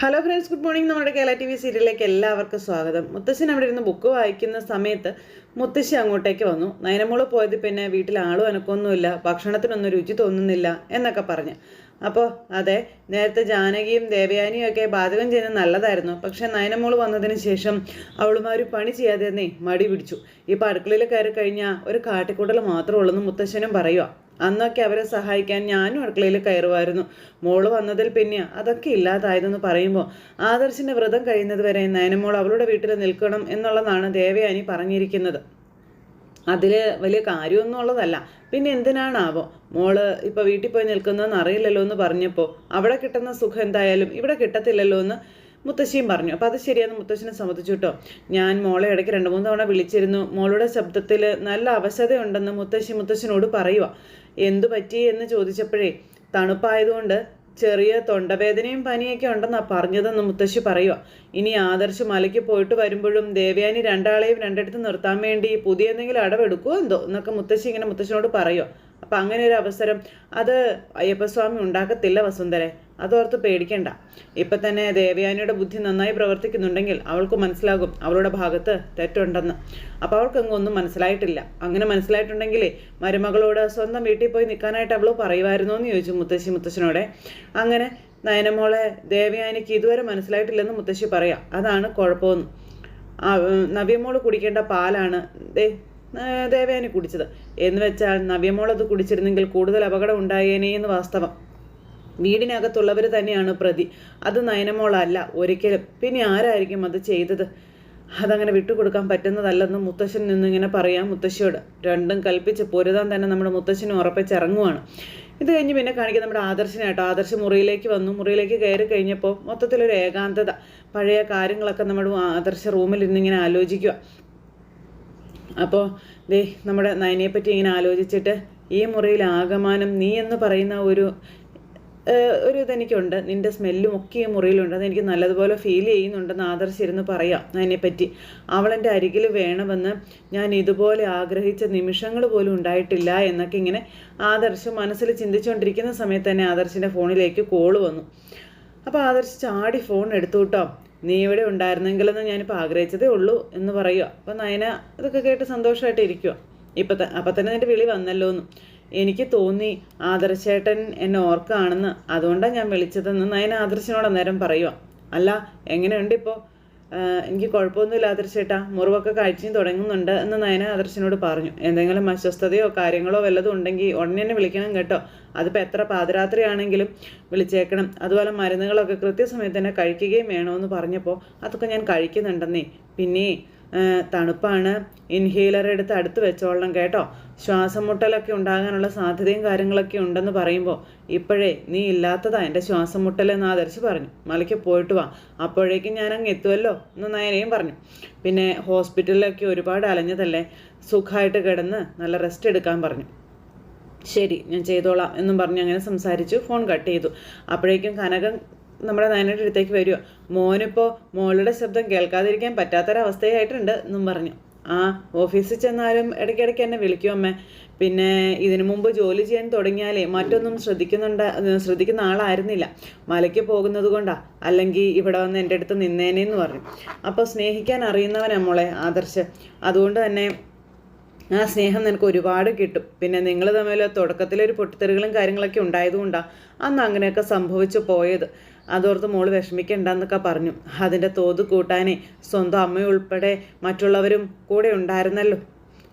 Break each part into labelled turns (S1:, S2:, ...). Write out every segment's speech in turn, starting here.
S1: Hello friends good morning നമ്മുടെ Kerala T V സീരിയലിലേക്ക് എല്ലാവർക്കും സ്വാഗതം. മുത്തശ്ശൻ അവിടെ ഇരുന്ന് ബുക്ക് വായിക്കുന്ന സമയത്ത് മുത്തശ്ശി അങ്ങോട്ടേക്ക് വന്നു. നയനമോൾ പോയത് പിന്നെ വീട്ടിൽ ആളും അനക്കൊന്നുമില്ല. ഭക്ഷണത്തിനൊന്നും രുചി തോന്നുന്നില്ല എന്നൊക്കെ പറഞ്ഞു. അപ്പോൾ അതെ നേരത്തെ ജാനകിയും ദേവയാനിയും ഒക്കെ പാചകം ചെയ്യുന്നത് നല്ലതായിരുന്നു. പക്ഷെ നയനമോൾ വന്നതിന് ശേഷം അവളുമാർ പണി ചെയ്യാതെ തന്നെ മടി പിടിച്ചു. ഇപ്പോൾ അടുക്കളയിൽ കയറി കഴിഞ്ഞാൽ ഒരു കാട്ടിക്കൂട്ടൽ മാത്രമേ ഉള്ളൂ എന്ന് മുത്തശ്ശനും പറയുക അന്നൊക്കെ അവരെ സഹായിക്കാൻ ഞാനും അടുക്കളയിൽ കയറുമായിരുന്നു. മോൾ വന്നതിൽ പിന്നെ അതൊക്കെ ഇല്ലാതായതെന്ന് പറയുമ്പോൾ ആദർശിന്റെ വ്രതം കഴിയുന്നത് വരെ നയനമോൾ അവളുടെ വീട്ടിൽ നിൽക്കണം എന്നുള്ളതാണ് ദേവയാനി പറഞ്ഞിരിക്കുന്നത്. അതിൽ വലിയ കാര്യമൊന്നും ഉള്ളതല്ല. പിന്നെ എന്തിനാണാവോ? മോൾ ഇപ്പോൾ വീട്ടിൽ പോയി നിൽക്കുന്നതെന്ന് അറിയില്ലല്ലോ എന്ന് പറഞ്ഞപ്പോൾ അവിടെ കിട്ടുന്ന സുഖം എന്തായാലും ഇവിടെ കിട്ടത്തില്ലല്ലോ എന്ന് മുത്തശ്ശിയും പറഞ്ഞു. അപ്പോൾ അത് ശരിയാന്ന് മുത്തശ്ശനെ സമ്മതിച്ചു കേട്ടോ. ഞാൻ മോളെ ഇടയ്ക്ക് രണ്ട് മൂന്ന് തവണ വിളിച്ചിരുന്നു. മോളുടെ ശബ്ദത്തിൽ നല്ല അവശതയുണ്ടെന്ന് മുത്തശ്ശി മുത്തശ്ശനോട് പറയുക എന്തു പറ്റി എന്ന് ചോദിച്ചപ്പോഴേ തണുപ്പായതുകൊണ്ട് ചെറിയ തൊണ്ടവേദനയും പനിയൊക്കെ ഉണ്ടെന്നാ പറഞ്ഞതെന്ന് മുത്തശ്ശി പറയുക ഇനി ആദർശ് മലയ്ക്ക് പോയിട്ട് വരുമ്പോഴും ദേവയാനി രണ്ടാളെയും രണ്ടിടത്ത് നിർത്താൻ വേണ്ടി പുതിയ എന്തെങ്കിലും അടവെടുക്കുമോ എന്തോ എന്നൊക്കെ മുത്തശ്ശി ഇങ്ങനെ മുത്തശ്ശനോട് പറയുക അപ്പം അങ്ങനെ ഒരു അവസരം. അത് അയ്യപ്പസ്വാമി ഉണ്ടാക്കത്തില്ല വസുന്ധരെ. അതോർത്ത് പേടിക്കേണ്ട. ഇപ്പം തന്നെ ദേവയാനിയുടെ ബുദ്ധി നന്നായി പ്രവർത്തിക്കുന്നുണ്ടെങ്കിൽ അവൾക്ക് മനസ്സിലാകും അവളുടെ ഭാഗത്ത് തെറ്റുണ്ടെന്ന്. അപ്പോൾ അവൾക്ക് ഒന്നും മനസ്സിലായിട്ടില്ല. അങ്ങനെ മനസ്സിലായിട്ടുണ്ടെങ്കിലേ മരുമകളോട് സ്വന്തം വീട്ടിൽ പോയി നിൽക്കാനായിട്ട് അവൾ പറയുമായിരുന്നോ എന്ന് ചോദിച്ചു മുത്തശ്ശി മുത്തശ്ശനോടെ. അങ്ങനെ നയനമോളെ ദേവയാനിക്ക് ഇതുവരെ മനസ്സിലായിട്ടില്ലെന്ന് മുത്തശ്ശി പറയാം. അതാണ് കുഴപ്പമെന്ന്. നവ്യമോൾ കുടിക്കേണ്ട പാലാണ് ദേ ദേവയാനി കുടിച്ചത്. എന്ന് വെച്ചാൽ നവ്യമോൾ അത് കുടിച്ചിരുന്നെങ്കിൽ കൂടുതൽ അപകടം ഉണ്ടായേനേ എന്ന് വാസ്തവം. വീടിനകത്തുള്ളവർ തന്നെയാണ് പ്രതി. അത് നയനമോളല്ല. ഒരിക്കലും. പിന്നെ ആരായിരിക്കും അത് ചെയ്തത്? അതങ്ങനെ വിട്ടുകൊടുക്കാൻ പറ്റുന്നതല്ലെന്ന് മുത്തശ്ശൻ നിന്നിങ്ങനെ പറയാം മുത്തശ്ശിയോട്. രണ്ടും കൽപ്പിച്ച് പൊരുതാൻ തന്നെ നമ്മുടെ മുത്തശ്ശനും ഉറപ്പിച്ചിറങ്ങുവാണ്. ഇത് കഴിഞ്ഞ് പിന്നെ കാണിക്കുക നമ്മുടെ ആദർശനായിട്ടോ ആദർശ മുറിയിലേക്ക് വന്നു. മുറിയിലേക്ക് കയറി കഴിഞ്ഞപ്പോൾ മൊത്തത്തിലൊരു ഏകാന്തത പഴയ കാര്യങ്ങളൊക്കെ നമ്മുടെ ആദർശ റൂമിൽ ഇന്നിങ്ങനെ ആലോചിക്കുക അപ്പോൾ ദേ നമ്മുടെ നയനയെപ്പറ്റി ഇങ്ങനെ ആലോചിച്ചിട്ട് ഈ മുറിയിൽ ആകമാനം നീ എന്ന് പറയുന്ന ഒരു ഒരു ഇതെനിക്കുണ്ട്. നിന്റെ സ്മെല്ലും ഒക്കെ ഈ മുറിയിലുണ്ട്. അതെനിക്ക് നല്ലതുപോലെ ഫീൽ ചെയ്യുന്നുണ്ടെന്ന് ആദർശിരുന്ന് പറയാം. അതിനെപ്പറ്റി അവളെന്റെ അരികിൽ വേണമെന്ന് ഞാൻ ഇതുപോലെ ആഗ്രഹിച്ച നിമിഷങ്ങൾ പോലും ഉണ്ടായിട്ടില്ല എന്നൊക്കെ ഇങ്ങനെ ആദർശ് മനസ്സിൽ ചിന്തിച്ചുകൊണ്ടിരിക്കുന്ന സമയത്ത് തന്നെ ആദർശിന്റെ ഫോണിലേക്ക് കോൾ വന്നു. അപ്പോൾ ആദർശ് ചാടി ഫോൺ എടുത്തു കേട്ടോ. നീ ഇവിടെ ഉണ്ടായിരുന്നെങ്കിലെന്ന് ഞാനിപ്പോൾ ആഗ്രഹിച്ചതേ ഉള്ളൂ എന്ന് പറയുക. അപ്പം നയന ഇതൊക്കെ കേട്ട് സന്തോഷമായിട്ട് ഇരിക്കുക ഇപ്പം അപ്പം തന്നെ നിന്റെ വിളി വന്നല്ലോ എന്ന് എനിക്ക് തോന്നി ആദർശേട്ടൻ എന്നെ ഓർക്കാണെന്ന്. അതുകൊണ്ടാണ് ഞാൻ വിളിച്ചതെന്ന് നയന ആദർശനോട് അന്നേരം പറയുക അല്ല എങ്ങനെയുണ്ട് ഇപ്പോൾ എനിക്ക് കുഴപ്പമൊന്നുമില്ല ആദർശേട്ടാ. മുറിവൊക്കെ കാഴ്ചയും തുടങ്ങുന്നുണ്ട് എന്ന് നയന ആദർശനോട് പറഞ്ഞു. എന്തെങ്കിലും അസ്വസ്ഥതയോ കാര്യങ്ങളോ വല്ലതും ഉണ്ടെങ്കിൽ ഉടനെ തന്നെ വിളിക്കണം കേട്ടോ. അതിപ്പോൾ എത്ര പാതിരാത്രിയാണെങ്കിലും വിളിച്ചേക്കണം. അതുപോലെ മരുന്നുകളൊക്കെ കൃത്യസമയത്ത് തന്നെ കഴിക്കുകയും വേണമെന്ന് പറഞ്ഞപ്പോൾ അതൊക്കെ ഞാൻ കഴിക്കുന്നുണ്ടെന്നേ. പിന്നെ തണുപ്പാണ്. ഇൻഹേലർ എടുത്ത് അടുത്ത് വെച്ചോളണം കേട്ടോ. ശ്വാസം മുട്ടലൊക്കെ ഉണ്ടാകാനുള്ള സാധ്യതയും കാര്യങ്ങളൊക്കെ ഉണ്ടെന്ന് പറയുമ്പോൾ ഇപ്പോഴേ നീ ഇല്ലാത്തതാ എന്റെ ശ്വാസം മുട്ടലെന്ന് ആദർശ് പറഞ്ഞു. മലയ്ക്ക് പോയിട്ട് വാ. അപ്പോഴേക്കും ഞാൻ അങ്ങ് എത്തുമല്ലോ എന്ന് നയനയും പറഞ്ഞു. പിന്നെ ഹോസ്പിറ്റലിലൊക്കെ ഒരുപാട് അലഞ്ഞതല്ലേ? സുഖമായിട്ട് കിടന്ന് നല്ല റെസ്റ്റ് എടുക്കാൻ പറഞ്ഞു. ശരി ഞാൻ ചെയ്തോളാം എന്നും പറഞ്ഞ് അങ്ങനെ സംസാരിച്ചു. ഫോൺ കട്ട് ചെയ്തു. അപ്പോഴേക്കും കനകം നമ്മുടെ നയനയുടെ അടുത്തേക്ക് വരുമോ മോനിപ്പോൾ മോളുടെ ശബ്ദം കേൾക്കാതിരിക്കാൻ പറ്റാത്തൊരവസ്ഥയായിട്ടുണ്ട് എന്നും പറഞ്ഞു. ആ ഓഫീസിൽ ചെന്നാലും ഇടയ്ക്കിടയ്ക്ക് എന്നെ വിളിക്കും അമ്മേ. പിന്നെ ഇതിനു മുമ്പ് ജോലി ചെയ്യാൻ തുടങ്ങിയാലേ മറ്റൊന്നും ശ്രദ്ധിക്കുന്നുണ്ട് ശ്രദ്ധിക്കുന്ന ആളായിരുന്നില്ല. മലയ്ക്ക് പോകുന്നത് കൊണ്ടാ. അല്ലെങ്കിൽ ഇവിടെ വന്ന് എന്റെ അടുത്ത് നിന്നേനെന്ന് പറഞ്ഞു. അപ്പോൾ സ്നേഹിക്കാൻ അറിയുന്നവനാ മോളെ ആദർശ്. അതുകൊണ്ട് തന്നെ ആ സ്നേഹം നിനക്ക് ഒരുപാട് കിട്ടും. പിന്നെ നിങ്ങൾ തമ്മിൽ തുടക്കത്തിലൊരു പൊട്ടിത്തെറികളും കാര്യങ്ങളൊക്കെ ഉണ്ടായതുകൊണ്ടാണ് അന്ന് അങ്ങനെയൊക്കെ സംഭവിച്ചു പോയത്. അതോർത്ത് മോൾ വിഷമിക്കണ്ടെന്നൊക്കെ പറഞ്ഞു. അതിന്റെ തോത് കൂട്ടാനേ സ്വന്തം അമ്മയുൾപ്പെടെ മറ്റുള്ളവരും കൂടെ ഉണ്ടായിരുന്നല്ലോ.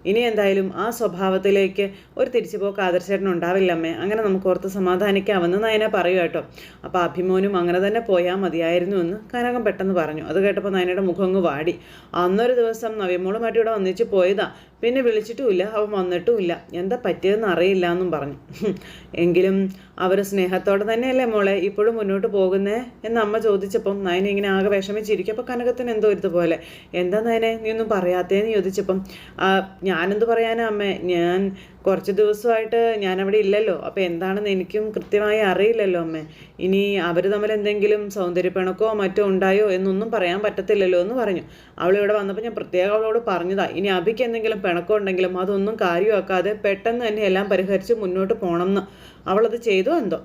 S1: ഇനി എന്തായാലും ആ സ്വഭാവത്തിലേക്ക് ഒരു തിരിച്ചുപോക്ക് ആദർശേട്ടൻ ഉണ്ടാവില്ലമ്മേ. അങ്ങനെ നമുക്ക് ഓർത്ത് സമാധാനിക്കാമെന്ന് നയന പറയൂ കേട്ടോ. അപ്പോൾ അഭിമോനും അങ്ങനെ തന്നെ പോയാൽ മതിയായിരുന്നു എന്ന് കനകം പെട്ടെന്ന് പറഞ്ഞു. അത് കേട്ടപ്പോൾ നയനയുടെ മുഖം അങ്ങ് വാടി. അന്നൊരു ദിവസം നവ്യമോളുമായിട്ട് ഇവിടെ ഒന്നിച്ച് പോയതാ. പിന്നെ വിളിച്ചിട്ടുമില്ല അവൻ വന്നിട്ടുമില്ല. എന്താ പറ്റിയതെന്ന് അറിയില്ല എന്നും പറഞ്ഞു. എങ്കിലും അവർ സ്നേഹത്തോടെ തന്നെയല്ലേ മോളെ ഇപ്പോഴും മുന്നോട്ട് പോകുന്നേ? എന്ന് അമ്മ ചോദിച്ചപ്പം നയനെ ഇങ്ങനെ ആകെ വിഷമിച്ചിരിക്കും. അപ്പോൾ കനകത്തിന് എന്തോ ഇതുപോലെ എന്താ നയനെ നീ ഒന്നും പറയാത്തേന്ന് ചോദിച്ചപ്പം ഞാനെന്ത് പറയാനാ അമ്മേ? ഞാൻ കുറച്ച് ദിവസമായിട്ട് ഞാനവിടെ ഇല്ലല്ലോ. അപ്പോൾ എന്താണെന്ന് എനിക്കും കൃത്യമായി അറിയില്ലല്ലോ അമ്മേ. ഇനി അവർ തമ്മിൽ എന്തെങ്കിലും സൗന്ദര്യപ്പിണക്കോ മറ്റോ ഉണ്ടായോ എന്നൊന്നും പറയാൻ പറ്റത്തില്ലല്ലോ എന്ന് പറഞ്ഞു. അവൾ ഇവിടെ വന്നപ്പോൾ ഞാൻ പ്രത്യേകം അവളോട് പറഞ്ഞതാ. ഇനി അഭിക്ക് എന്തെങ്കിലും പിണക്കം ഉണ്ടെങ്കിലും അതൊന്നും കാര്യമാക്കാതെ പെട്ടെന്ന് തന്നെ എല്ലാം പരിഹരിച്ച് മുന്നോട്ട് പോകണം എന്ന്. അവളത് ചെയ്തോ എന്തോ?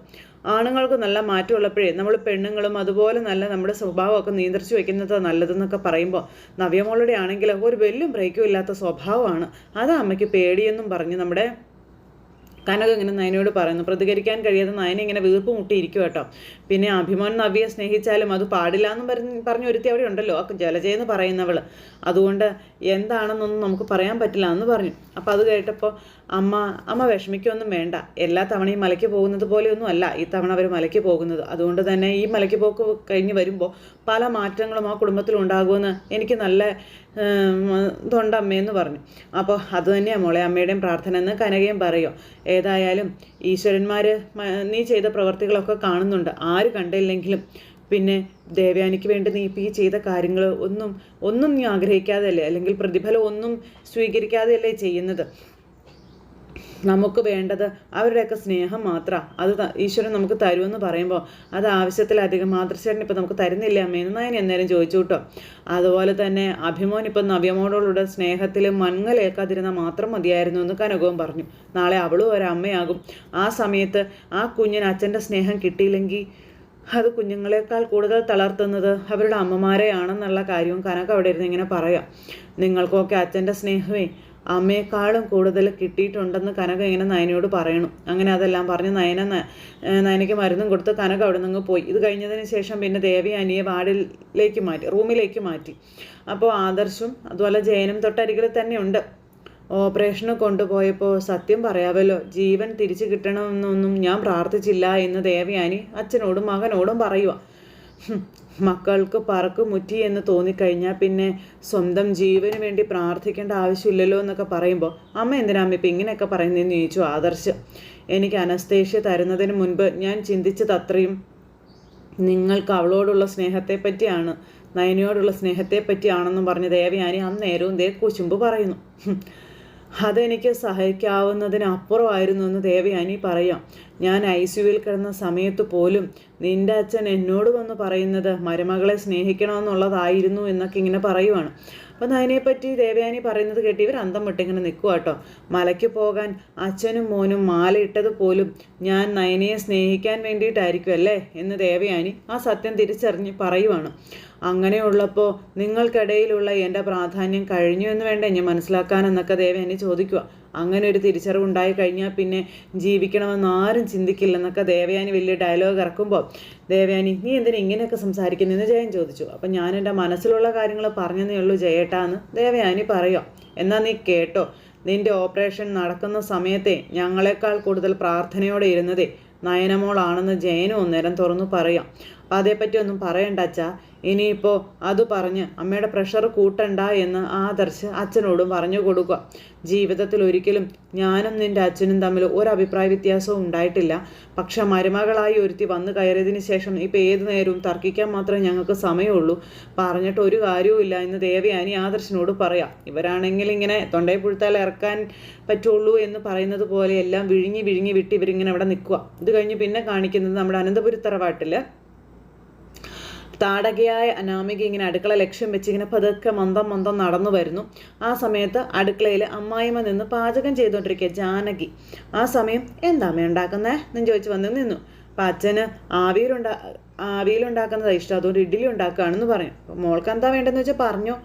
S1: ആണുങ്ങൾക്ക് നല്ല മാറ്റമുള്ളപ്പോഴേ നമ്മൾ പെണ്ണുങ്ങളും അതുപോലെ നല്ല നമ്മുടെ സ്വഭാവമൊക്കെ നിയന്ത്രിച്ച് വെക്കുന്നത് നല്ലതെന്നൊക്കെ പറയുമ്പോൾ നവ്യമോളുടെ ആണെങ്കിൽ ഒരു വെല്ലും ബ്രേക്കും ഇല്ലാത്ത സ്വഭാവമാണ്. അത് അമ്മയ്ക്ക് പേടിയെന്നും പറഞ്ഞ് നമ്മുടെ കനക ഇങ്ങനെ നയനയോട് പറയുന്നു. പ്രതികരിക്കാൻ കഴിയാതെ നയന ഇങ്ങനെ വീർപ്പ് മുട്ടിയിരിക്കും കേട്ടോ പിന്നെ അഭിമാൻ നവ്യെ സ്നേഹിച്ചാലും അത് പാടില്ല എന്നും പറഞ്ഞ് പറഞ്ഞ് ഒരുത്തി അവിടെ ഉണ്ടല്ലോ. ആ ജലജയെന്ന് പറയുന്നവൾ അതുകൊണ്ട് എന്താണെന്നൊന്നും നമുക്ക് പറയാൻ പറ്റില്ല എന്ന് പറഞ്ഞു. അപ്പോൾ അത് കേട്ടപ്പോൾ അമ്മ അമ്മ വിഷമിക്കൊന്നും വേണ്ട. എല്ലാ തവണയും മലയ്ക്ക് പോകുന്നത് പോലെയൊന്നും അല്ല ഈ തവണ അവർ മലയ്ക്ക് പോകുന്നത്. അതുകൊണ്ട് തന്നെ ഈ മലയ്ക്ക് പോക്ക് കഴിഞ്ഞ് വരുമ്പോൾ പല മാറ്റങ്ങളും ആ കുടുംബത്തിൽ ഉണ്ടാകുമെന്ന് എനിക്ക് നല്ല ഇതുണ്ട് അമ്മയെന്ന് പറഞ്ഞു. അപ്പോൾ അത് തന്നെയാണ് മോളെ അമ്മയുടെയും പ്രാർത്ഥന എന്ന് കനകയും പറയോ. ഏതായാലും ഈശ്വരന്മാർ നീ ചെയ്ത പ്രവർത്തികളൊക്കെ കാണുന്നുണ്ട്. ആര് കണ്ടില്ലെങ്കിലും പിന്നെ ദേവയാനിക്ക് വേണ്ടി നീ ഇപ്പോൾ ഈ ചെയ്ത കാര്യങ്ങൾ ഒന്നും ഒന്നും നീ ആഗ്രഹിക്കാതെയല്ലേ? അല്ലെങ്കിൽ പ്രതിഫലം ഒന്നും സ്വീകരിക്കാതെയല്ലേ ചെയ്യുന്നത്? നമുക്ക് വേണ്ടത് അവരുടെയൊക്കെ സ്നേഹം മാത്രമാണ് അത് ഈശ്വരൻ നമുക്ക് തരുമെന്ന് പറയുമ്പോൾ അത് ആവശ്യത്തിലധികം മാതൃശേരൻ ഇപ്പം നമുക്ക് തരുന്നില്ല. അമ്മയെന്ന് നയൻ എന്നേരം ചോദിച്ചു കേട്ടോ. അതുപോലെ തന്നെ അഭിമോൻ ഇപ്പം നവ്യമോടുള്ള സ്നേഹത്തിൽ മൺകലേക്കാതിരുന്നാൽ മാത്രം മതിയായിരുന്നു എന്ന് കനകവും പറഞ്ഞു. നാളെ അവളും ഒരമ്മയാകും. ആ സമയത്ത് ആ കുഞ്ഞിന് അച്ഛന്റെ സ്നേഹം കിട്ടിയില്ലെങ്കിൽ അത് കുഞ്ഞുങ്ങളെക്കാൾ കൂടുതൽ തളർത്തുന്നത് അവരുടെ അമ്മമാരെയാണെന്നുള്ള കാര്യവും കനക്ക് അവിടെ ഇരുന്ന് ഇങ്ങനെ പറയാം. നിങ്ങൾക്കൊക്കെ അച്ഛന്റെ സ്നേഹമേ അമ്മയെക്കാളും കൂടുതൽ കിട്ടിയിട്ടുണ്ടെന്ന് കനക ഇങ്ങനെ നയനയോട് പറയണം. അങ്ങനെ അതെല്ലാം പറഞ്ഞ് നയന നയനയ്ക്ക് മരുന്നും കൊടുത്ത് കനക അവിടെ നിന്ന് പോയി. ഇത് കഴിഞ്ഞതിന് ശേഷം പിന്നെ ദേവി അനിയെ വാർഡിലേക്ക് മാറ്റി റൂമിലേക്ക് മാറ്റി. അപ്പോൾ ആദർശും അതുപോലെ ജയനും തൊട്ടരികിൽ തന്നെയുണ്ട്. ഓപ്പറേഷന് കൊണ്ടുപോയപ്പോൾ സത്യം പറയാവല്ലോ ജീവൻ തിരിച്ചു കിട്ടണമെന്നൊന്നും ഞാൻ പ്രാർത്ഥിച്ചില്ല എന്ന് ദേവയാനി അച്ഛനോടും മകനോടും പറയുക മക്കൾക്ക് പറക്ക് മുറ്റി എന്ന് തോന്നിക്കഴിഞ്ഞാൽ പിന്നെ സ്വന്തം ജീവന് വേണ്ടി പ്രാർത്ഥിക്കേണ്ട ആവശ്യമില്ലല്ലോ എന്നൊക്കെ പറയുമ്പോൾ അമ്മ എന്തിനാ അമ്മ ഇപ്പം ഇങ്ങനെയൊക്കെ പറയുന്നതെന്ന് ചോദിച്ചു ആദർശ്. എനിക്ക് അനസ്തേഷ്യ തരുന്നതിന് മുൻപ് ഞാൻ ചിന്തിച്ചത് അത്രയും. നിങ്ങൾക്ക് അവളോടുള്ള സ്നേഹത്തെപ്പറ്റിയാണ് നയനയോടുള്ള സ്നേഹത്തെപ്പറ്റിയാണെന്നും പറഞ്ഞ് ദേവയാനി അന്നേരവും ദേ കുശുമ്പ് പറയുന്നു. അതെനിക്ക് സഹിക്കാവുന്നതിനപ്പുറമായിരുന്നു എന്ന് ദേവയാനി പറയാം. ഞാൻ ഐ സിയുവിൽ കിടന്ന സമയത്ത് പോലും നിന്റെ അച്ഛൻ എന്നോട് വന്ന് പറയുന്നത് മരുമകളെ സ്നേഹിക്കണമെന്നുള്ളതായിരുന്നു എന്നൊക്കെ ഇങ്ങനെ പറയുവാണ്. അപ്പം അതിനെപ്പറ്റി ദേവയാനി പറയുന്നത് കേട്ട് ഇവർ അന്തം വിട്ടിങ്ങനെ നിൽക്കുക കേട്ടോ മലയ്ക്ക് പോകാൻ അച്ഛനും മോനും മാലയിട്ടത് പോലും ഞാൻ നയനയെ സ്നേഹിക്കാൻ വേണ്ടിയിട്ടായിരിക്കും അല്ലേ എന്ന് ദേവയാനി ആ സത്യം തിരിച്ചറിഞ്ഞ് പറയുവാണ്. അങ്ങനെയുള്ളപ്പോൾ നിങ്ങൾക്കിടയിലുള്ള എന്റെ പ്രാധാന്യം കഴിഞ്ഞു എന്ന് വേണ്ട? ഞാൻ മനസ്സിലാക്കാനെന്നൊക്കെ എന്നെ ചോദിക്കുക അങ്ങനെ ഒരു തിരിച്ചറിവുണ്ടായി കഴിഞ്ഞാൽ പിന്നെ ജീവിക്കണമെന്ന് ആരും ചിന്തിക്കില്ലെന്നൊക്കെ ദേവയാനി വലിയ ഡയലോഗ് ഇറക്കുമ്പോൾ ദേവയാനി നീ എന്തിനാ ഇങ്ങനെയൊക്കെ സംസാരിക്കുന്നതെന്ന് ജയൻ ചോദിച്ചു. അപ്പം ഞാൻ എന്റെ മനസ്സിലുള്ള കാര്യങ്ങൾ പറഞ്ഞതേ ഉള്ളൂ ജയേട്ടാ എന്ന് ദേവയാനി പറയുക എന്നാൽ നീ കേട്ടോ നിന്റെ ഓപ്പറേഷൻ നടക്കുന്ന സമയത്തെ ഞങ്ങളെക്കാൾ കൂടുതൽ പ്രാർത്ഥനയോടെ ഇരുന്നതേ. നയനമോളാണെന്ന് ജയനും ഒന്നേരം തുറന്നു പറയാം. അപ്പം അതേപ്പറ്റി ഒന്നും പറയണ്ട അച്ഛാ. ഇനിയിപ്പോൾ അത് പറഞ്ഞ് അമ്മയുടെ പ്രഷർ കൂട്ടണ്ട എന്ന് ആദർശ് അച്ഛനോടും പറഞ്ഞു കൊടുക്കുക. ജീവിതത്തിൽ ഒരിക്കലും ഞാനും നിന്റെ അച്ഛനും തമ്മിൽ ഒരു അഭിപ്രായ വ്യത്യാസവും ഉണ്ടായിട്ടില്ല. പക്ഷെ മരുമകളായി ഒരുത്തി വന്നു കയറിയതിന് ശേഷം ഇപ്പോൾ ഏത് നേരവും തർക്കിക്കാൻ മാത്രമേ ഞങ്ങൾക്ക് സമയമുള്ളൂ. പറഞ്ഞിട്ട് ഒരു കാര്യവുമില്ല എന്ന് ദേവയാനി ആദർശിനോട് പറയാം. ഇവരാണെങ്കിൽ ഇങ്ങനെ തൊണ്ടയെ പുഴുത്താൽ ഇറക്കാൻ പറ്റുള്ളൂ എന്ന് പറയുന്നത് പോലെ എല്ലാം വിഴുങ്ങി വിഴുങ്ങി വിട്ട് ഇവരിങ്ങനെ അവിടെ നിൽക്കുക. ഇത് കഴിഞ്ഞ് പിന്നെ കാണിക്കുന്നത് നമ്മുടെ അനന്തപുരി താടകയായ അനാമിക ഇങ്ങനെ അടുക്കള ലക്ഷ്യം വെച്ച് ഇങ്ങനെ പതുക്കെ മന്ദം മന്ദം നടന്നു വരുന്നു. ആ സമയത്ത് അടുക്കളയിൽ അമ്മായിമ്മ നിന്ന് പാചകം ചെയ്തുകൊണ്ടിരിക്കുക ജാനകി. ആ സമയം എന്താ അമ്മ ഉണ്ടാക്കുന്നേ? എന്ന് ചോദിച്ച് വന്ന് നിന്നു. അപ്പം അച്ഛന് ആവിയിലുണ്ടാ ആവിയിലുണ്ടാക്കുന്നതാണ് ഇഷ്ടം. അതുകൊണ്ട് ഇഡ്ഡലി ഉണ്ടാക്കുകയാണെന്ന് പറയും മോൾക്ക് എന്താ വേണ്ടതെന്ന് വെച്ചാൽ പറഞ്ഞോ.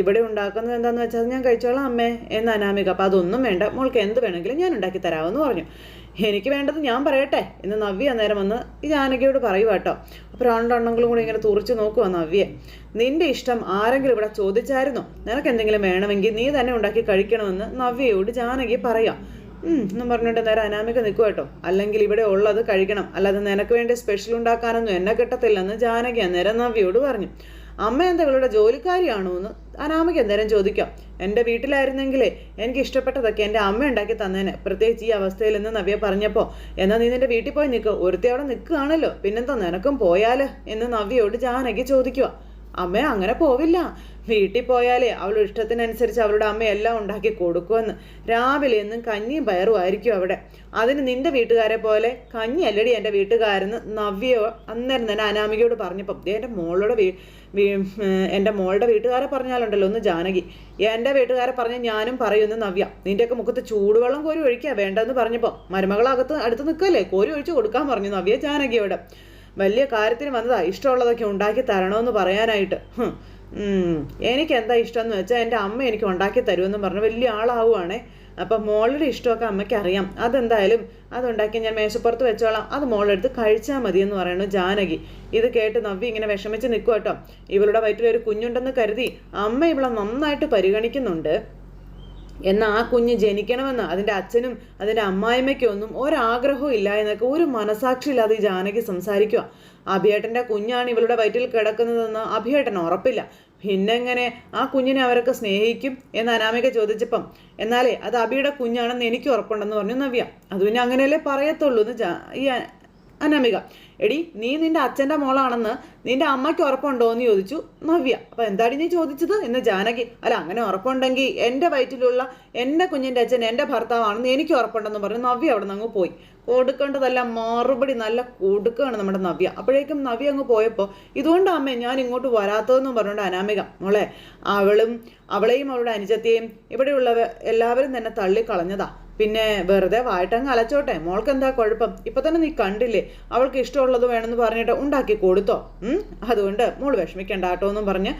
S1: ഇവിടെ ഉണ്ടാക്കുന്നത് എന്താണെന്ന് വെച്ചാൽ ഞാൻ കഴിച്ചോളാം അമ്മേ എന്ന് അനാമിക. അപ്പോൾ അതൊന്നും വേണ്ട. മോൾക്ക് എന്ത് വേണമെങ്കിലും ഞാൻ ഉണ്ടാക്കി തരാമെന്ന് പറഞ്ഞു. എനിക്ക് വേണ്ടത് ഞാൻ പറയട്ടെ എന്ന് നവ്യ അന്നേരം വന്ന് ജാനകിയോട് പറയുക കേട്ടോ അപ്പോൾ രണ്ടെണ്ണങ്ങളും കൂടി ഇങ്ങനെ തുറച്ചു നോക്കുക നവ്യെ. നിന്റെ ഇഷ്ടം ആരെങ്കിലും ഇവിടെ ചോദിച്ചായിരുന്നോ? നിനക്ക് എന്തെങ്കിലും വേണമെങ്കിൽ നീ തന്നെ ഉണ്ടാക്കി കഴിക്കണമെന്ന് നവ്യയോട് ജാനകി പറയാം. എന്നും പറഞ്ഞിട്ട് നേരെ അനാമിക നിൽക്കുക കേട്ടോ അല്ലെങ്കിൽ ഇവിടെ ഉള്ളത് കഴിക്കണം. അല്ലാതെ നിനക്ക് വേണ്ടി സ്പെഷ്യൽ ഉണ്ടാക്കാനൊന്നും എന്നെ കിട്ടത്തില്ലെന്ന് ജാനകി അന്നേരം നവ്യയോട് പറഞ്ഞു. അമ്മ എന്താ ഇവളുടെ ജോലിക്കാരിയാണോ എന്ന് അനാമയ്ക്ക് എന്തേരം ചോദിക്കാം. എന്റെ വീട്ടിലായിരുന്നെങ്കിലേ എനിക്ക് ഇഷ്ടപ്പെട്ടതൊക്കെ എന്റെ അമ്മ ഉണ്ടാക്കി തന്നേനെ. പ്രത്യേകിച്ച് ഈ അവസ്ഥയിൽ നിന്ന് നവ്യ പറഞ്ഞപ്പോൾ എന്നാൽ നീ നിന്റെ വീട്ടിൽ പോയി നിൽക്കുക ഒരുത്തി അവിടെ നിൽക്കുകയാണല്ലോ. പിന്നെന്താ നിനക്കും പോയാൽ എന്ന് നവ്യയോട് ജാനകി ചോദിക്കുക അമ്മ അങ്ങനെ പോവില്ല. വീട്ടിൽ പോയാലേ അവളുടെ ഇഷ്ടത്തിനനുസരിച്ച് അവളുടെ അമ്മ എല്ലാം ഉണ്ടാക്കി കൊടുക്കുമെന്ന് രാവിലെ എന്നും കഞ്ഞിയും പയറും ആയിരിക്കും അവിടെ. അതിന് നിന്റെ വീട്ടുകാരെ പോലെ കഞ്ഞി അല്ലടി എന്റെ വീട്ടുകാരെന്ന് നവ്യോ അന്നേരം തന്നെ അനാമികയോട് പറഞ്ഞപ്പം എന്റെ മോളുടെ വീ- എന്റെ മോളുടെ വീട്ടുകാരെ പറഞ്ഞാലുണ്ടല്ലോ ഒന്ന് ജാനകി. എന്റെ വീട്ടുകാരെ പറഞ്ഞ ഞാനും പറയുന്നു നവ്യ നിന്റെയൊക്കെ മുഖത്ത് ചൂടുവെള്ളം കോരി ഒഴിക്കുക വേണ്ടെന്ന് പറഞ്ഞപ്പോൾ മരുമകളകത്ത് അടുത്ത് നിൽക്കല്ലേ? കോരി ഒഴിച്ച് കൊടുക്കാൻ പറഞ്ഞു നവ്യ ജാനകിയോട്. വലിയ കാര്യത്തിന് വന്നതാ ഇഷ്ടമുള്ളതൊക്കെ ഉണ്ടാക്കി തരണമെന്ന് പറയാനായിട്ട്. എനിക്ക് എന്താ ഇഷ്ടം എന്ന് വെച്ചാൽ എന്റെ അമ്മ എനിക്ക് ഉണ്ടാക്കി തരുമെന്ന് പറഞ്ഞ് വലിയ ആളാവുകയാണേ അപ്പം മോളുടെ ഇഷ്ടമൊക്കെ അമ്മയ്ക്ക് അറിയാം. അതെന്തായാലും അതുണ്ടാക്കി ഞാൻ മേശപ്പുറത്ത് വെച്ചോളാം. അത് മോളെടുത്ത് കഴിച്ചാൽ മതി എന്ന് പറയുന്നു ജാനകി. ഇത് കേട്ട് നവ്വി ഇങ്ങനെ വിഷമിച്ച് നിൽക്കും കേട്ടോ ഇവളുടെ വയറ്റിലൊരു കുഞ്ഞുണ്ടെന്ന് കരുതി അമ്മ ഇവളെ നന്നായിട്ട് പരിഗണിക്കുന്നുണ്ട്. എന്നാൽ ആ കുഞ്ഞ് ജനിക്കണമെന്ന് അതിന്റെ അച്ഛനും അതിന്റെ അമ്മായിമ്മയ്ക്കും ഒന്നും ഒരാഗ്രഹവും ഇല്ല എന്നൊക്കെ ഒരു മനസാക്ഷിയില്ലാതെ ഈ ജാനകി സംസാരിക്കുക അഭിയേട്ടന്റെ കുഞ്ഞാണ് ഇവളുടെ വയറ്റിൽ കിടക്കുന്നതെന്ന് അഭിയേട്ടൻ ഉറപ്പില്ല. പിന്നെങ്ങനെ ആ കുഞ്ഞിനെ അവരൊക്കെ സ്നേഹിക്കും എന്ന് അനാമിക ചോദിച്ചപ്പം എന്നാലേ അത് അബിയുടെ കുഞ്ഞാണെന്ന് എനിക്ക് ഉറപ്പുണ്ടെന്ന് പറഞ്ഞു നവ്യ. അത് പിന്നെ അങ്ങനെയല്ലേ പറയത്തുള്ളൂ എന്ന് ഈ അനാമിക. എടി നീ നിന്റെ അച്ഛന്റെ മോളാണെന്ന് നിന്റെ അമ്മയ്ക്ക് ഉറപ്പുണ്ടോ എന്ന് ചോദിച്ചു നവ്യ. അപ്പം എന്താടി നീ ചോദിച്ചത്? എന്ന് ജാനകി അല്ല അങ്ങനെ ഉറപ്പുണ്ടെങ്കിൽ എന്റെ വയറ്റിലുള്ള എന്റെ കുഞ്ഞിന്റെ അച്ഛൻ എന്റെ ഭർത്താവാണെന്ന് എനിക്ക് ഉറപ്പുണ്ടെന്ന് പറഞ്ഞു നവ്യ അവിടെ നിന്ന് അങ്ങ് പോയി. കൊടുക്കേണ്ടതല്ല മറുപടി നല്ല കൊടുക്കുകയാണ് നമ്മുടെ നവ്യ. അപ്പോഴേക്കും നവ്യ അങ്ങ് പോയപ്പോൾ ഇതുകൊണ്ട് അമ്മേ ഞാൻ ഇങ്ങോട്ട് വരാത്തതെന്നും പറഞ്ഞുകൊണ്ട് അനാമിക. മോളെ അവളും അവളെയും അവളുടെ അനുജത്തെയും ഇവിടെയുള്ളവ എല്ലാവരും തന്നെ തള്ളിക്കളഞ്ഞതാ പിന്നെ വെറുതെ വായിട്ടങ്ങ് അലച്ചോട്ടെ. മോൾക്ക് എന്താ കുഴപ്പം? ഇപ്പൊ തന്നെ നീ കണ്ടില്ലേ അവൾക്ക് ഇഷ്ടമുള്ളത് വേണമെന്ന് പറഞ്ഞിട്ട് ഉണ്ടാക്കി കൊടുത്തോ? അതുകൊണ്ട് മോൾ വിഷമിക്കണ്ട കേട്ടോ എന്നും പറഞ്ഞ്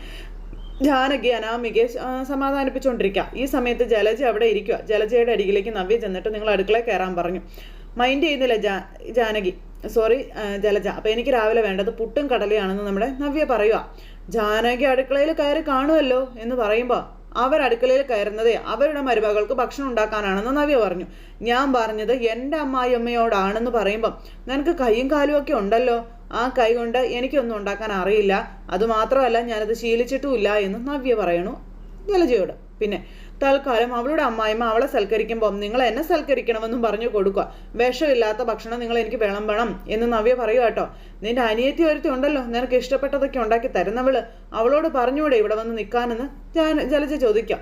S1: ജാനകി അനാമികയെ സമാധാനിപ്പിച്ചുകൊണ്ടിരിക്കുക ഈ സമയത്ത് ജലജ അവിടെ ഇരിക്കുക ജലജയുടെ അരികിലേക്ക് നവ്യ ചെന്നിട്ട് നിങ്ങൾ അടുക്കളയിൽ കയറാൻ പറഞ്ഞു. മൈൻഡ് ചെയ്യുന്നില്ല ജാ ജാനകി. സോറി ജലജ. അപ്പം എനിക്ക് രാവിലെ വേണ്ടത് പുട്ടും കടലയാണെന്ന് നമ്മുടെ നവ്യ പറയുക ജാനകി അടുക്കളയിൽ കയറി കാണുമല്ലോ എന്ന് പറയുമ്പോൾ അവർ അടുക്കളയിൽ കയറുന്നതേ അവരുടെ മരുമകൾക്ക് ഭക്ഷണം ഉണ്ടാക്കാനാണെന്ന് നവ്യ പറഞ്ഞു. ഞാൻ പറഞ്ഞത് എന്റെ അമ്മായിയമ്മയോടാണെന്ന് പറയുമ്പം നിനക്ക് കൈയും കാലും ഒക്കെ ഉണ്ടല്ലോ? ആ കൈ കൊണ്ട് എനിക്കൊന്നും ഉണ്ടാക്കാൻ അറിയില്ല. അതുമാത്രമല്ല ഞാനത് ശീലിച്ചിട്ടുമില്ല എന്ന് നവ്യ പറയണു ജലജയോട്. പിന്നെ തൽക്കാലം അവളുടെ അമ്മായിമ്മ അവളെ സൽക്കരിക്കുമ്പോൾ നിങ്ങൾ എന്നെ സൽക്കരിക്കണമെന്നും പറഞ്ഞു കൊടുക്കുക. വിഷമില്ലാത്ത ഭക്ഷണം നിങ്ങൾ എനിക്ക് വിളമ്പണം എന്ന് നവ്യ പറയുക കേട്ടോ. നിന്റെ അനിയത്തി ഒരുത്തി ഉണ്ടല്ലോ നിനക്ക് ഇഷ്ടപ്പെട്ടതൊക്കെ ഉണ്ടാക്കി തരുന്നവൾ. അവളോട് പറഞ്ഞൂടെ ഇവിടെ വന്ന് നിൽക്കാനെന്ന് ഞാൻ ജലജ ചോദിക്കാം.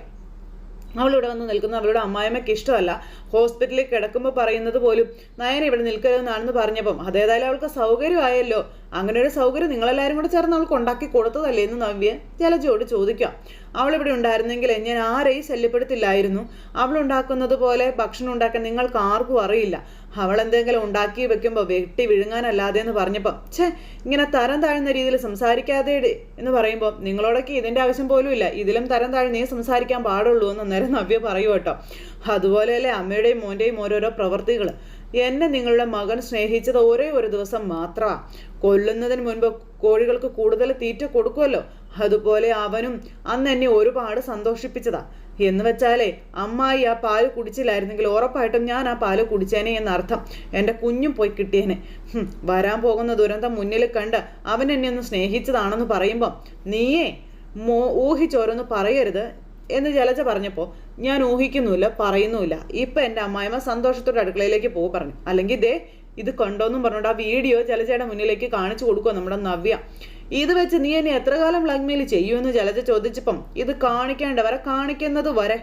S1: അവളിവിടെ വന്ന് നിൽക്കുന്ന അവളുടെ അമ്മായിമ്മയ്ക്ക് ഇഷ്ടമല്ല. ഹോസ്പിറ്റലിൽ കിടക്കുമ്പോൾ പറയുന്നത് പോലും നയന ഇവിടെ നിൽക്കരുതെന്നാണെന്ന് പറഞ്ഞപ്പം അതേതായാലും അവൾക്ക് സൗകര്യമായല്ലോ. അങ്ങനെ ഒരു സൗകര്യം നിങ്ങളെല്ലാവരും കൂടെ ചേർന്ന് അവൾക്ക് ഉണ്ടാക്കി കൊടുത്തതല്ലേ എന്ന് നവ്യ ജലജയോട് ചോദിക്കാം. അവളിവിടെ ഉണ്ടായിരുന്നെങ്കിൽ ഞാൻ ആരെയും ശല്യപ്പെടുത്തില്ലായിരുന്നു. അവളുണ്ടാക്കുന്നത് പോലെ ഭക്ഷണം ഉണ്ടാക്കാൻ നിങ്ങൾക്ക് ആർക്കും അറിയില്ല. അവൾ എന്തെങ്കിലും ഉണ്ടാക്കി വെക്കുമ്പോൾ വെട്ടി വിഴുങ്ങാനല്ലാതെ എന്ന് പറഞ്ഞപ്പം ഛേ ഇങ്ങനെ തരം താഴ്ന്ന രീതിയിൽ സംസാരിക്കാതെ എന്ന് പറയുമ്പോൾ നിങ്ങളോടൊക്കെ ഇതിന്റെ ആവശ്യം പോലും ഇല്ല. ഇതിലും തരം താഴ്ന്നേ സംസാരിക്കാൻ പാടുള്ളൂ എന്ന് അന്നേരം നവ്യ പറയൂ കേട്ടോ. അതുപോലെയല്ലേ അമ്മയുടെയും മോന്റെയും ഓരോരോ പ്രവൃത്തികൾ എന്നെ നിങ്ങളുടെ മകൻ സ്നേഹിച്ചത് ഒരേ ഒരു ദിവസം മാത്രമാണ് കൊല്ലുന്നതിന് മുൻപ് കോഴികൾക്ക് കൂടുതൽ തീറ്റ കൊടുക്കുമല്ലോ അതുപോലെ അവനും അന്ന് എന്നെ ഒരുപാട് സന്തോഷിപ്പിച്ചതാ. എന്ന് വെച്ചാലേ അമ്മായി ആ പാൽ കുടിച്ചില്ലായിരുന്നെങ്കിൽ ഉറപ്പായിട്ടും ഞാൻ ആ പാൽ കുടിച്ചേനെ എന്നർത്ഥം. എന്റെ കുഞ്ഞും പോയി കിട്ടിയേനെ. വരാൻ പോകുന്ന ദുരന്തം മുന്നിൽ കണ്ട് അവൻ എന്നെ ഒന്ന് സ്നേഹിച്ചതാണെന്ന് പറയുമ്പം നീയേ മോ ഊഹിച്ചോരോന്ന് പറയരുത് എന്ന് ജലജ പറഞ്ഞപ്പോൾ ഞാൻ ഊഹിക്കുന്നുമില്ല പറയുന്നുമില്ല. ഇപ്പം എന്റെ അമ്മായിമ്മ സന്തോഷത്തോടെ അടുക്കളയിലേക്ക് പോകും പറഞ്ഞു. അല്ലെങ്കിൽ ദേ ഇത് കണ്ടോന്നും പറഞ്ഞുകൊണ്ട് ആ വീഡിയോ ജലജയുടെ മുന്നിലേക്ക് കാണിച്ചു കൊടുക്കുക നമ്മുടെ നവ്യ. ഇത് വെച്ച് നീ എന്നെ എത്ര കാലം ബ്ലാക്ക്മെയിൽ ചെയ്യുമെന്ന് ജലജ ചോദിച്ചപ്പം ഇത് കാണിക്കേണ്ട വരെ കാണിക്കുന്നത് വരെ.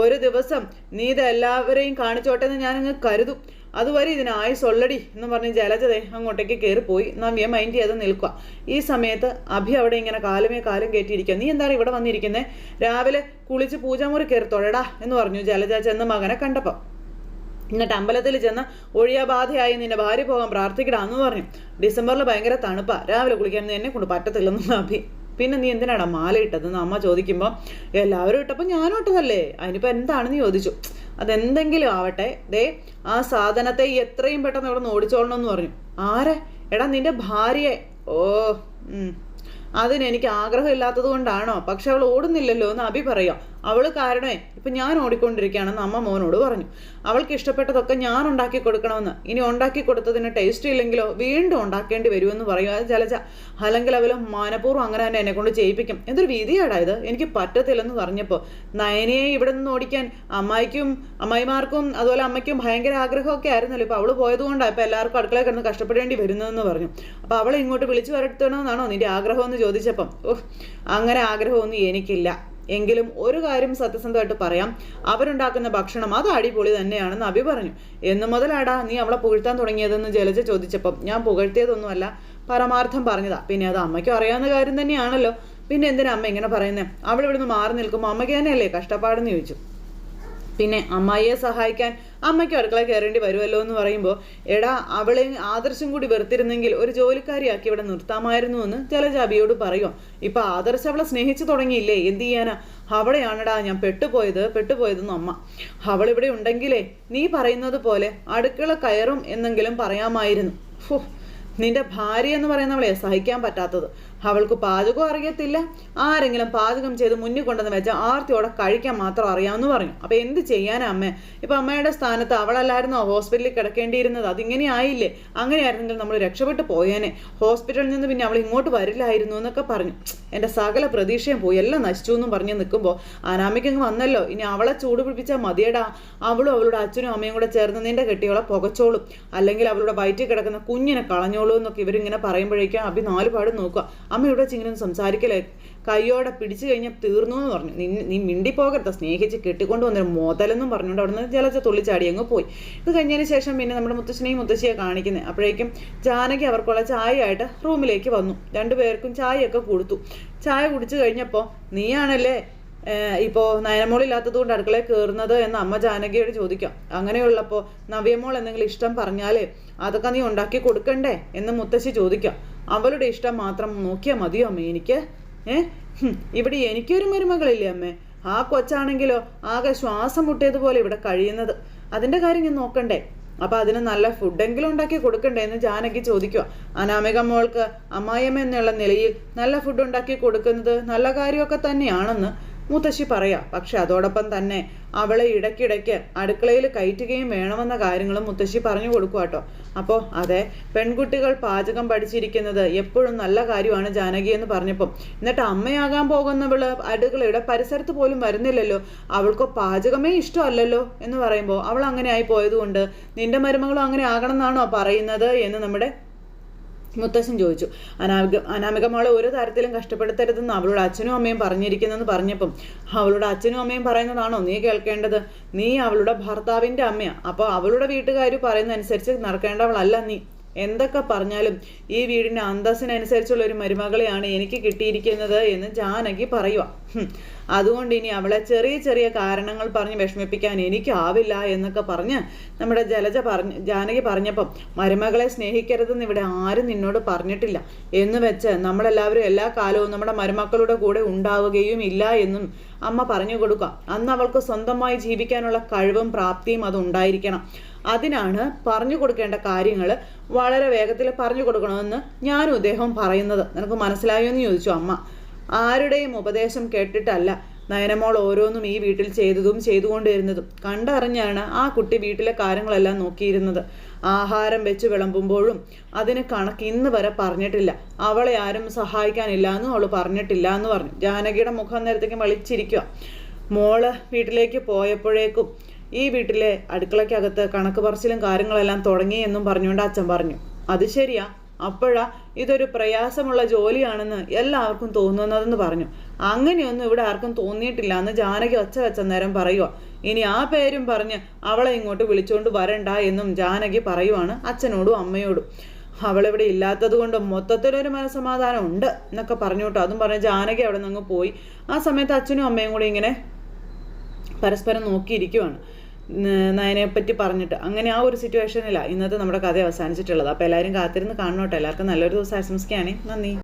S1: ഒരു ദിവസം നീ ഇത് എല്ലാവരെയും കാണിച്ചോട്ടെ എന്ന് ഞാനങ്ങ് കരുതും. അതുവരെ ഇതിന് ആയുസ് ഒള്ളടി എന്ന് പറഞ്ഞ് ജലജതേ അങ്ങോട്ടേക്ക് കയറിപ്പോയി നവ്യ മൈൻഡ് ചെയ്ത് നിൽക്കുക. ഈ സമയത്ത് അഭി അവിടെ ഇങ്ങനെ കാലമേ കാലം കയറ്റിയിരിക്കുക നീ എന്താണ് ഇവിടെ വന്നിരിക്കുന്നത് രാവിലെ കുളിച്ച് പൂജാമുറി കയറി തൊഴടാ എന്ന് പറഞ്ഞു ജലജ ചെന്ന് മകനെ കണ്ടപ്പോൾ എന്നിട്ട് അമ്പലത്തിൽ ചെന്ന് ഒഴിയാബാധയായി നിന്റെ ഭാര്യ പോകാൻ പ്രാർത്ഥിക്കടാന്ന് പറഞ്ഞു. ഡിസംബറിൽ ഭയങ്കര തണുപ്പാ. രാവിലെ കുളിക്കാൻ എന്നെ കൊണ്ട് പറ്റത്തില്ലെന്ന് അഭി. പിന്നെ നീ എന്തിനാടാ മാല ഇട്ടതെന്ന് അമ്മ ചോദിക്കുമ്പോൾ എല്ലാവരും ഇട്ടപ്പോൾ ഞാനും ഇട്ടതല്ലേ? അതിനിപ്പോൾ എന്താണെന്ന് ചോദിച്ചു. അതെന്തെങ്കിലും ആവട്ടെ. ദേ ആ സാധനത്തെ എത്രയും പെട്ടെന്ന് ഇവിടെ നിന്ന് ഓടിച്ചോളണം എന്ന് പറഞ്ഞു. ആരെ? എടാ നിന്റെ ഭാര്യയെ. ഓ അതിനെനിക്ക് ആഗ്രഹമില്ലാത്തത് കൊണ്ടാണോ? പക്ഷെ അവൾ ഓടുന്നില്ലല്ലോ എന്ന് അഭി പറയാം അവൾ കാരണമേ ഇപ്പം ഞാൻ ഓടിക്കൊണ്ടിരിക്കുകയാണെന്ന് അമ്മ മോനോട് പറഞ്ഞു. അവൾക്ക് ഇഷ്ടപ്പെട്ടതൊക്കെ ഞാൻ ഉണ്ടാക്കി കൊടുക്കണമെന്ന്. ഇനി ഉണ്ടാക്കി കൊടുത്തതിന് ടേസ്റ്റ് ഇല്ലെങ്കിലോ വീണ്ടും ഉണ്ടാക്കേണ്ടി വരുമെന്ന് പറയും. അത് ജലജ അല്ലെങ്കിൽ അവൾ മാനപൂർവം അങ്ങനെ തന്നെ എന്നെ കൊണ്ട് ചെയ്യിപ്പിക്കും. എന്തൊരു വിധിയാടാ ഇത്? എനിക്ക് പറ്റത്തില്ലെന്ന് പറഞ്ഞപ്പോൾ നയനയെ ഇവിടെ നിന്ന് ഓടിക്കാൻ അമ്മായിക്കും അമ്മായിമാർക്കും അതുപോലെ അമ്മയ്ക്കും ഭയങ്കര ആഗ്രഹമൊക്കെ ആയിരുന്നല്ലോ. ഇപ്പോൾ അവൾ പോയതുകൊണ്ടാണ് ഇപ്പോൾ എല്ലാവർക്കും അടുക്കള കിടന്ന് കഷ്ടപ്പെടേണ്ടി വരുന്നതെന്ന് പറഞ്ഞു. അപ്പോൾ അവളെ ഇങ്ങോട്ട് വിളിച്ചു വരട്ടണമെന്നാണോ നിന്റെ ആഗ്രഹം എന്ന് ചോദിച്ചപ്പം. ഓഹ് അങ്ങനെ ആഗ്രഹമൊന്നും എനിക്കില്ല. എങ്കിലും ഒരു കാര്യം സത്യസന്ധമായിട്ട് പറയാം. അവരുണ്ടാക്കുന്ന ഭക്ഷണം അത് അടിപൊളി തന്നെയാണെന്ന് അഭി പറഞ്ഞു. എന്ന് മുതലാടാ നീ അവളെ പുകഴ്ത്താൻ തുടങ്ങിയതെന്ന് ജലജ ചോദിച്ചപ്പം ഞാൻ പുകഴ്ത്തിയതൊന്നുമല്ല പരമാർത്ഥം പറഞ്ഞതാ. പിന്നെ അത് അമ്മയ്ക്കും അറിയാവുന്ന കാര്യം തന്നെയാണല്ലോ. പിന്നെ എന്തിനാ അമ്മ ഇങ്ങനെ പറയുന്നത് അവൾ ഇവിടുന്ന് മാറി നിൽക്കുമ്പോൾ അമ്മയ്ക്ക് തന്നെയല്ലേ കഷ്ടപ്പാടെന്ന് ചോദിച്ചു. പിന്നെ അമ്മായിയെ സഹായിക്കാൻ അമ്മയ്ക്ക് അടുക്കള കയറേണ്ടി വരുമല്ലോ എന്ന് പറയുമ്പോൾ എടാ അവളെ ആദർശം കൂടി വെറുത്തിരുന്നെങ്കിൽ ഒരു ജോലിക്കാരിയാക്കി ഇവിടെ നിർത്താമായിരുന്നു എന്ന് ജലജാബിയോട് പറയും. ഇപ്പൊ ആദർശ് അവളെ സ്നേഹിച്ചു തുടങ്ങിയില്ലേ? എന്ത് ചെയ്യാനാ? അവിടെയാണടാ ഞാൻ പെട്ടുപോയത് പെട്ടുപോയതെന്ന് അമ്മ. അവളിവിടെ ഉണ്ടെങ്കിലേ നീ പറയുന്നത് പോലെ അടുക്കള കയറും എന്നെങ്കിലും പറയാമായിരുന്നു. ഫു നിന്റെ ഭാര്യ എന്ന് പറയുന്നവളെ സഹിക്കാൻ പറ്റാത്തത്. അവൾക്ക് പാചകം അറിയത്തില്ല. ആരെങ്കിലും പാചകം ചെയ്ത് മുന്നിൽ കൊണ്ടുവന്ന് വെച്ചാൽ ആർത്തിയോടെ കഴിക്കാൻ മാത്രം അറിയാമെന്ന് പറഞ്ഞു. അപ്പൊ എന്ത് ചെയ്യാനാ അമ്മേ? ഇപ്പൊ അമ്മയുടെ സ്ഥാനത്ത് അവളല്ലായിരുന്നോ ഹോസ്പിറ്റലിൽ കിടക്കേണ്ടിയിരുന്നത്? അതിങ്ങനെ ആയില്ലേ? അങ്ങനെയായിരുന്നെങ്കിൽ നമ്മൾ രക്ഷപ്പെട്ടു പോയേനെ. ഹോസ്പിറ്റലിൽ നിന്ന് പിന്നെ അവൾ ഇങ്ങോട്ട് വരില്ലായിരുന്നു എന്നൊക്കെ പറഞ്ഞു. എന്റെ സകല പ്രതീക്ഷയും പോയി. എല്ലാം നശിച്ചു എന്നും പറഞ്ഞ് നിൽക്കുമ്പോൾ അനാമിക്കങ്ങ് വന്നല്ലോ. ഇനി അവളെ ചൂട് പിടിപ്പിച്ചാൽ മതിയടാ. അവളും അവളുടെ അച്ഛനും അമ്മയും കൂടെ ചേർന്ന് നിന്റെ കെട്ടിയോളെ പുകച്ചോളും. അല്ലെങ്കിൽ അവളുടെ വയറ്റിൽ കിടക്കുന്ന കുഞ്ഞിനെ കളഞ്ഞോളൂ. എന്നൊക്കെ ഇവരിങ്ങനെ പറയുമ്പോഴേക്കും അഭി നാല് പാട് നോക്കുക. അമ്മ ഇവിടെ ചിങ്ങനെ സംസാരിക്കലേ കയ്യോടെ പിടിച്ചു കഴിഞ്ഞാൽ തീർന്നു എന്ന് പറഞ്ഞു. നീ നീ മിണ്ടിപ്പോകരുത്. സ്നേഹിച്ച് കെട്ടിക്കൊണ്ട് വന്നൊരു മുതലെന്നും പറഞ്ഞുകൊണ്ട് അവിടെ നിന്ന് ജലച്ച തുള്ളിച്ചാടി അങ്ങ് പോയി. ഇത് കഴിഞ്ഞതിന് ശേഷം പിന്നെ നമ്മുടെ മുത്തശ്ശനെയും മുത്തശ്ശിയെ കാണിക്കുന്നത് അപ്പോഴേക്കും ജാനകി അവർക്കുള്ള ചായയായിട്ട് റൂമിലേക്ക് വന്നു. രണ്ടുപേർക്കും ചായയൊക്കെ കൊടുത്തു. ചായ കുടിച്ചു കഴിഞ്ഞപ്പോൾ നീയാണല്ലേ? ഇപ്പോൾ നയനമോളില്ലാത്തത് കൊണ്ട് അടുക്കളയിൽ കയറുന്നത് എന്ന് അമ്മ ജാനകിയോട് ചോദിക്കാം. അങ്ങനെയുള്ളപ്പോൾ നവ്യമോൾ എന്തെങ്കിലും ഇഷ്ടം പറഞ്ഞാലേ അതൊക്കെ നീ ഉണ്ടാക്കി കൊടുക്കണ്ടേ എന്ന് മുത്തശ്ശി ചോദിക്കാം. അവളുടെ ഇഷ്ടം മാത്രം നോക്കിയാൽ മതിയോ അമ്മ എനിക്ക്? ഏ? ഇവിടെ എനിക്കൊരു മരുമകളില്ലേ അമ്മേ? ആ കൊച്ചാണെങ്കിലോ ആകെ ശ്വാസം മുട്ടിയതുപോലെ ഇവിടെ കഴിയുന്നത്. അതിന്റെ കാര്യം ഞാൻ നോക്കണ്ടേ? അപ്പൊ അതിന് നല്ല ഫുഡെങ്കിലും ഉണ്ടാക്കി കൊടുക്കണ്ടേ എന്ന് ജാനകി ചോദിക്കുക. അനാമിക മോൾക്ക് അമ്മായിയമ്മ എന്നുള്ള നിലയിൽ നല്ല ഫുഡ് ഉണ്ടാക്കി കൊടുക്കുന്നത് നല്ല കാര്യമൊക്കെ തന്നെയാണെന്ന് മുത്തശ്ശി പറയാം പക്ഷെ അതോടൊപ്പം തന്നെ അവളെ ഇടയ്ക്കിടയ്ക്ക് അടുക്കളയിൽ കയറ്റുകയും വേണമെന്ന കാര്യങ്ങളും മുത്തശ്ശി പറഞ്ഞു കൊടുക്കുക കേട്ടോ അപ്പോൾ അതെ പെൺകുട്ടികൾ പാചകം പഠിച്ചിരിക്കുന്നത് എപ്പോഴും നല്ല കാര്യമാണ് ജാനകി എന്ന് പറഞ്ഞപ്പം. എന്നിട്ട് അമ്മയാകാൻ പോകുന്നവൾ അടുക്കളയുടെ പരിസരത്ത് പോലും വരുന്നില്ലല്ലോ. അവൾക്ക് പാചകമേ ഇഷ്ടമല്ലല്ലോ എന്ന് പറയുമ്പോൾ അവൾ അങ്ങനെ ആയി പോയതുകൊണ്ട് നിന്റെ മരുമകളും അങ്ങനെ ആകണം എന്നാണോ പറയുന്നത്? എന്ന് നമ്മുടെ മുത്തശ്ശൻ ചോദിച്ചു അനാമിക അനാമിക മോളെ ഒരു തരത്തിലും കഷ്ടപ്പെടുത്തരുതെന്ന് അവളുടെ അച്ഛനും അമ്മയും പറഞ്ഞിരിക്കുന്നെന്ന് പറഞ്ഞപ്പം അവളുടെ അച്ഛനും അമ്മയും പറയുന്നതാണോ നീ കേൾക്കേണ്ടത് നീ അവളുടെ ഭർത്താവിന്റെ അമ്മയാണ് അപ്പോൾ അവളുടെ വീട്ടുകാർ പറയുന്നതനുസരിച്ച് നടക്കേണ്ടവളല്ല നീ എന്തൊക്കെ പറഞ്ഞാലും ഈ വീടിന്റെ അന്തസ്സിനനുസരിച്ചുള്ള ഒരു മരുമകളെയാണ് എനിക്ക് കിട്ടിയിരിക്കുന്നത് എന്ന് ജാനകി പറയുക. അതുകൊണ്ട് ഇനി അവളെ ചെറിയ ചെറിയ കാരണങ്ങൾ പറഞ്ഞ് വിഷമിപ്പിക്കാൻ എനിക്കാവില്ല എന്നൊക്കെ പറഞ്ഞ് നമ്മുടെ ജലജ പറഞ്ഞ് ജാനകി പറഞ്ഞപ്പം മരുമകളെ സ്നേഹിക്കരുതെന്ന് ഇവിടെ ആരും നിന്നോട് പറഞ്ഞിട്ടില്ല. എന്ന് വെച്ച് നമ്മളെല്ലാവരും എല്ലാ കാലവും നമ്മുടെ മരുമക്കളുടെ കൂടെ ഉണ്ടാവുകയും ഇല്ല എന്നും അമ്മ പറഞ്ഞു കൊടുക്കുക. അന്ന് അവൾക്ക് സ്വന്തമായി ജീവിക്കാനുള്ള കഴിവും പ്രാപ്തിയും അത് ഉണ്ടായിരിക്കണം. അതിനാണ് പറഞ്ഞു കൊടുക്കേണ്ട കാര്യങ്ങൾ വളരെ വേഗത്തിൽ പറഞ്ഞു കൊടുക്കണമെന്ന് ഞാനും ഇദ്ദേഹം പറയുന്നത്. നിനക്ക് മനസ്സിലായോ എന്ന് ചോദിച്ചു അമ്മ. ആരുടെയും ഉപദേശം കേട്ടിട്ടല്ല നയനമോൾ ഓരോന്നും ഈ വീട്ടിൽ ചെയ്തതും ചെയ്തുകൊണ്ടിരുന്നതും. കണ്ടറിഞ്ഞാണ് ആ കുട്ടി വീട്ടിലെ കാര്യങ്ങളെല്ലാം നോക്കിയിരുന്നത്. ആഹാരം വെച്ച് വിളമ്പുമ്പോഴും അതിന് കണക്ക് ഇന്ന് വരെ പറഞ്ഞിട്ടില്ല. അവളെ ആരും സഹായിക്കാനില്ല എന്നും അവൾ പറഞ്ഞിട്ടില്ല എന്ന് പറഞ്ഞു. ജാനകിയുടെ മുഖം നേരത്തേക്ക് വലിച്ചിരിക്കുക മോൾ വീട്ടിലേക്ക് പോയപ്പോഴേക്കും ഈ വീട്ടിലെ അടുക്കളയ്ക്കകത്ത് കണക്ക് പറച്ചിലും കാര്യങ്ങളെല്ലാം തുടങ്ങി എന്നും പറഞ്ഞുകൊണ്ട് അച്ഛൻ പറഞ്ഞു. അത് ശരിയാ. അപ്പോഴാ ഇതൊരു പ്രയാസമുള്ള ജോലിയാണെന്ന് എല്ലാവർക്കും തോന്നുന്നതെന്ന് പറഞ്ഞു. അങ്ങനെയൊന്നും ഇവിടെ ആർക്കും തോന്നിയിട്ടില്ല എന്ന് ജാനകി ഒച്ച വെച്ച നേരം പറയുക ഇനി ആ പേരും പറഞ്ഞ് അവളെ ഇങ്ങോട്ട് വിളിച്ചുകൊണ്ട് വരണ്ട എന്നും ജാനകി പറയുവാണ് അച്ഛനോടും അമ്മയോടും. അവളിവിടെ ഇല്ലാത്തത് കൊണ്ട് മൊത്തത്തിലൊരു മനസമാധാനം ഉണ്ട് എന്നൊക്കെ പറഞ്ഞു കേട്ടോ അതും പറഞ്ഞ് ജാനകി അവിടെ നിന്ന് പോയി. ആ സമയത്ത് അച്ഛനും അമ്മയും കൂടി ഇങ്ങനെ പരസ്പരം നോക്കിയിരിക്കുവാണ്. ന- നയനയെ പറ്റി പറഞ്ഞിട്ട്. അങ്ങനെ ആ ഒരു സിറ്റുവേഷനിലാണ് ഇന്നത്തെ നമ്മുടെ കഥ അവസാനിച്ചിട്ടുള്ളത്. അപ്പോൾ എല്ലാവരും കാത്തിരുന്ന് കാണണോട്ടെ. എല്ലാവർക്കും നല്ലൊരു ദിവസം ആശംസിക്കുകയാണെങ്കിൽ നന്ദി.